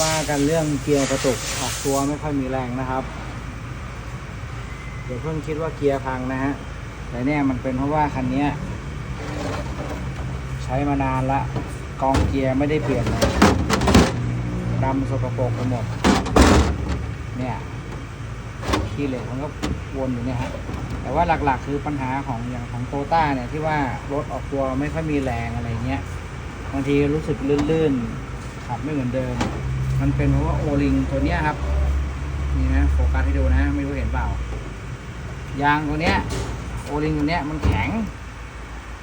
ว่ากันเรื่องเกียร์กระตุกออกตัวไม่ค่อยมีแรงนะครับเดี๋ยวเพิ่งคิดว่าเกียร์พังนะฮะแต่เนี่ยมันเป็นเพราะว่าคันนี้ใช้มานานละกองเกียร์ไม่ได้เปลี่ยนเลยดำสกปรกไปหมด เนี่ยขี้เหล็กมันก็วนอยู่เนี่ยฮะแต่ว่าหลักๆคือปัญหาของอย่างของโตต้าเนี่ยที่ว่ารถออกตัวไม่ค่อยมีแรงอะไรเงี้ยบางทีรู้สึกลื่นๆขับไม่เหมือนเดิม มันเป็นเพราะว่าโอลิงตัวเนี้ยครับ นี่นะโฟกัสให้ดูนะ ไม่รู้เห็นเปล่า ยางตัวเนี้ย โอลิงตัวเนี้ยมันแข็ง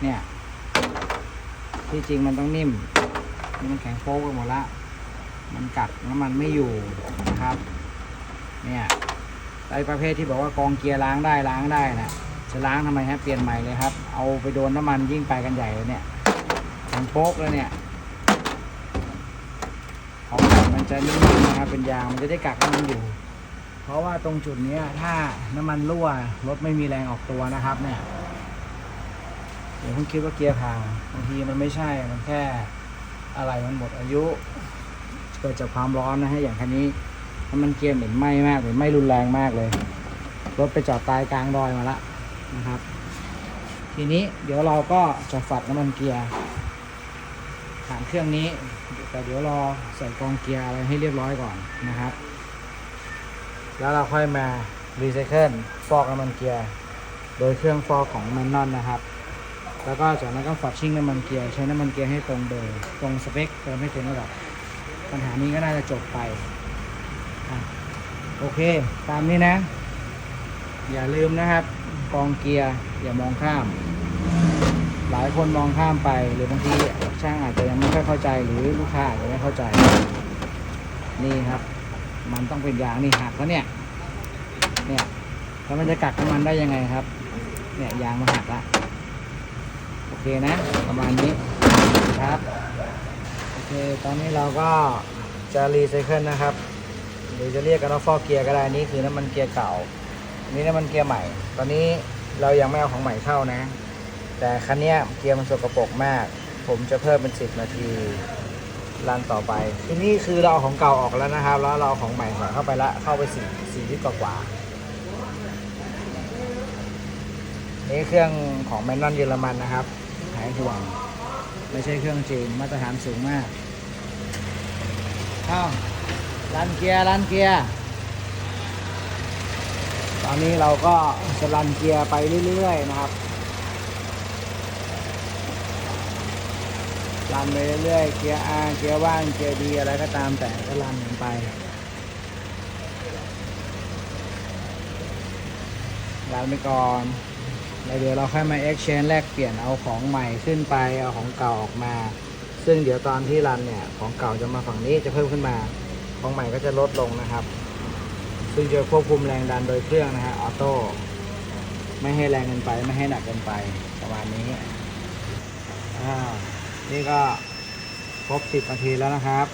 เนี่ย ที่จริงมันต้องนิ่ม นี่มันแข็งโป๊กไปหมดละ มันกัดน้ำมันไม่อยู่นะครับ เนี่ยไอประเภทที่บอกว่ากองเกียร์ล้างได้ล้างได้นะจะล้างทำไมฮะเปลี่ยนใหม่เลยครับ เอาไปโดนน้ำมันยิ่งไปกันใหญ่เลยเนี่ยแข็งโป๊กเลยเนี่ย ของใหม่มัน จะนิ่มๆนะครับเป็นยางมันจะได้กักน้ำมันอยู่ เพราะว่าตรงจุดนี้ถ้าน้ำมันรั่วรถไม่มีแรงออกตัวนะครับ เนี่ยเดี๋ยวเพิ่งคิดว่าเกียร์พังบางทีมันไม่ใช่มันแค่อะไรมันหมดอายุเกิดจากความร้อนนะฮะอย่างคันนี้น้ำมันเกียร์เหม็นไหม้มากเลยไหม้รุนแรงมากเลยรถไปจอดตายกลางดอยมาละนะครับ ทีนี้เดี๋ยวเราก็จะฝัดน้ำมันเกียร์ ผ่านเครื่องนี้ แต่เดี๋ยวรอใส่กองเกียร์อะไรให้เรียบร้อยก่อนนะครับ แล้วเราค่อยมารีไซเคิลฟอกน้ำมันเกียร์โดยเครื่องฟอกของแมนนอนนะครับ แล้วก็จากนั้นก็ฝัดชิ่งน้ำมันเกียร์ใช้น้ำมันเกียร์ให้ตรงเบอร์ตรงสเปคเติมให้เต็มระดับปัญหานี้ก็น่าจะจบไปอโอเค ตามนี้นะ อย่าลืมนะครับ กองเกียร์อย่ามองข้าม หลายคนมองข้ามไปหรือบางทีช่างอาจจะยังไม่ค่อยเข้าใจหรือลูกค้าอาจจะไม่เข้าใจ นี่ครับ มันต้องเป็นยางนี่หักแล้วเนี่ย เนี่ยแล้วมันจะกักน้ำมันได้ยังไงครับ เนี่ยยางมันหักละโอเคนะ ประมาณนี้ครับโอเคตอนนี้เราก็จะรีไซเคิลนะครับ หรือจะเรียกกันว่าฟอกเกียร์ก็ได้นี่คือน้ำมันเกียร์เก่าอันนี้น้ำมันเกียร์ใหม่ ตอนนี้เรายังไม่เอาของใหม่เข้านะ แต่คันนี้เกียร์มันสกปรกมาก ผมจะเพิ่มเป็น 10 นาทีรันต่อไป ทีนี้คือเราของเก่าออกแล้วนะครับ แล้วเราเอาของใหม่ใส่เข้าไปละเข้าไปสี่สี่ลิตรกว่านี่เครื่องของแมนนอนเยอรมันนะครับ หายห่วง ไม่ใช่เครื่องจีนมาตรฐานสูงมากอ้ารันเกียร์รันเกียร์ตอนนี้เราก็จะรันเกียร์ไปเรื่อยๆนะครับ รันไปเรื่อยๆเกียร์ R เกียร์ว่างเกียร์ดีอะไรก็ตามแต่ก็รันกันไปรันไปก่อนแล้วเดี๋ยวเราค่อยมา exchange แลกเปลี่ยนเอาของใหม่ขึ้นไปเอาของเก่าออกมา ซึ่งเดี๋ยวตอนที่รันเนี่ยของเก่าจะมาฝั่งนี้จะเพิ่มขึ้นมา ของใหม่ก็จะลดลงนะครับ ซึ่งจะควบคุมแรงดันโดยเครื่องนะฮะออโต้ไม่ให้แรงเกินไปไม่ให้หนักเกินไปประมาณนี้อ่า นี่ก็ครบ10นาทีแล้วนะครับ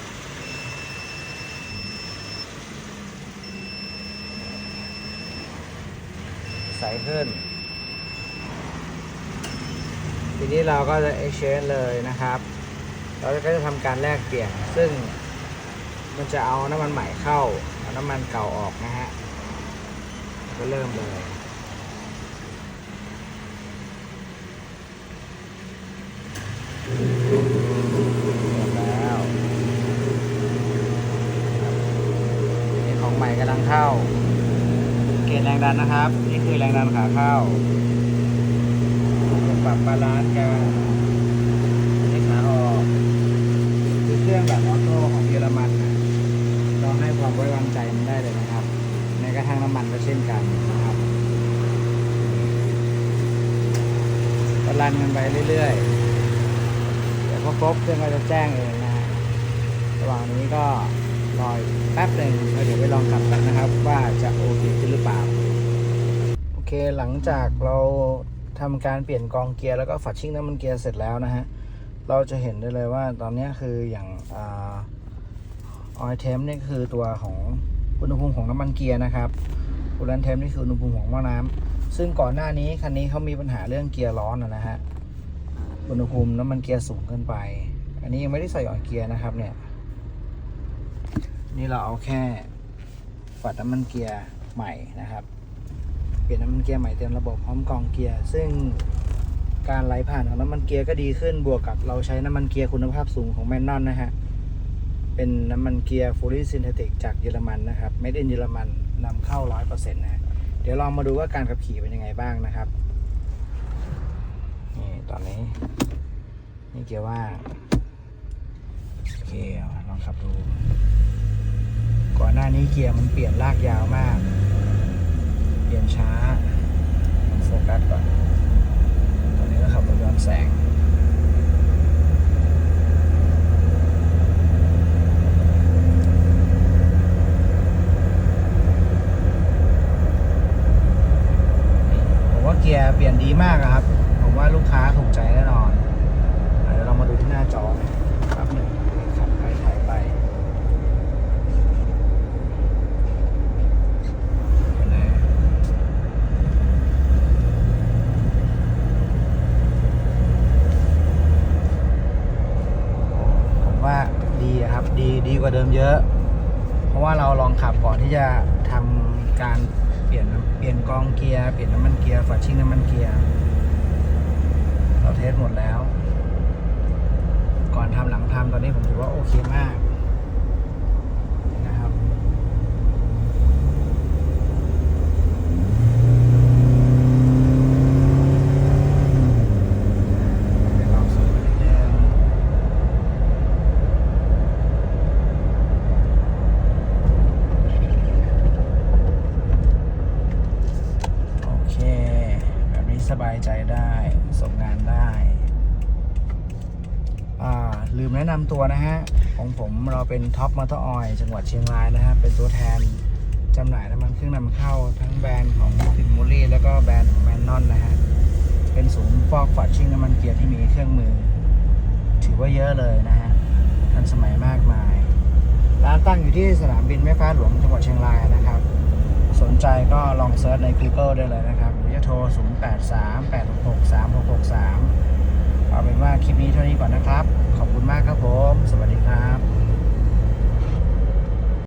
ใสขึ้น ทีนี้เราก็จะ exchange เลยนะครับ เราก็จะทำการแลกเปลี่ยน ซึ่งมันจะเอาน้ำมันใหม่เข้า เอาน้ำมันเก่าออกนะฮะ ก็เริ่มเลย เริ่ม แล้วนี่ของใหม่กำลังเข้า เกณฑ์แรงดันนะครับ นี่คือแรงดันขาเข้าปรับบาลานซ์กันนี่ขาออกคือเครื่องแบบออโต้ของเยอรมันนะเราให้ความไว้วางใจมันได้เลยนะครับแม้กระทั่งน้ำมันก็เช่นกันนะครับก็รันกันไปเรื่อยๆ พอครบเครื่องก็จะแจ้งเองนะระหว่างนี้ก็รออีกแป๊บหนึ่งแล้วเดี๋ยวไปลองขับกันนะครับ ว่าจะโอเคขึ้นหรือเปล่า โอเคหลังจากเราทำการเปลี่ยนกองเกียร์แล้วก็ฝัดชิ่งน้ำมันเกียร์เสร็จแล้วนะฮะ เราจะเห็นได้เลยว่าตอนนี้คืออย่างออยเทมนี่คือตัวของอุณหภูมิของน้ำมันเกียร์นะครับคูลันเทมนี่คืออุณหภูมิของหม้อน้ำซึ่งก่อนหน้านี้คันนี้เขามีปัญหาเรื่องเกียร์ร้อนนะฮะ อุณหภูมิน้ำมันเกียร์สูงเกินไป อันนี้ยังไม่ได้ใส่ออยล์เกียร์นะครับเนี่ย นี่เราเอาแค่ฝัดน้ำมันเกียร์ใหม่นะครับ เปลี่ยนน้ำมันเกียร์ใหม่เต็มระบบพร้อมกองเกียร์ ซึ่งการไหลผ่านของน้ำมันเกียร์ก็ดีขึ้น บวกกับเราใช้น้ำมันเกียร์คุณภาพสูงของแมนนอนนะฮะ เป็นน้ำมันเกียร์ fully synthetic จากเยอรมันนะครับ made in เยอรมันนำเข้า 100%นะฮะเดี๋ยวลองมาดูว่าการขับขี่เป็นยังไงบ้างนะครับ นี่ตอนนี้ นี่เกียร์ว่างโอเคลองขับดู ก่อนหน้านี้เกียร์มันเปลี่ยนลากยาวมาก เปลี่ยนช้าโฟกัสก่อน ตอนนี้ก็ขับรถย้อนแสงผมว่าเกียร์เปลี่ยนดีมากครับ ผมว่าลูกค้าถูกใจแน่นอน ที่หน้าจอครับหนึ่งขับไปถ่ายไปนไหมผมว่าดีครับดีดีกว่าเดิมเยอะ เพราะว่าเราลองขับก่อนที่จะทำการเปลี่ยนเปลี่ยนกองเกียร์เปลี่ยนน้ำมันเกียร์ฝัดชิ่งน้ำมันเกียร์เราเทสหมดแล้ว ก่อนทำหลังทำตอนนี้ผมถือว่าโอเคมากนะครับสบกันนิดนึงโอเค แบบนี้สบายใจได้ส่งงานได้ ลืมแนะนำตัวนะฮะ ของผมเราเป็นท็อปมอเตอร์ออยจังหวัดเชียงรายนะฮะ เป็นตัวแทนจำหน่ายน้ำมันเครื่องนำเข้าทั้งแบรนด์ของฟินมูรี่ แล้วก็แบรนด์ของแมนนอนนะฮะ เป็นศูนย์ฟอกฝัดชิ่งน้ำมันเกียร์ที่มีเครื่องมือ ถือว่าเยอะเลยนะฮะ ทันสมัยมากมาย ร้านตั้งอยู่ที่สนามบินแม่ฟ้าหลวงจังหวัดเชียงรายนะครับ สนใจก็ลองเซิร์ชใน Google ได้เลยนะครับหรือจะโทร 0 8 3 8 6 6 3 6 6 3 เอาเป็นว่าคลิปนี้เท่านี้ก่อนนะครับ ขอบคุณมากครับผม สวัสดีครับ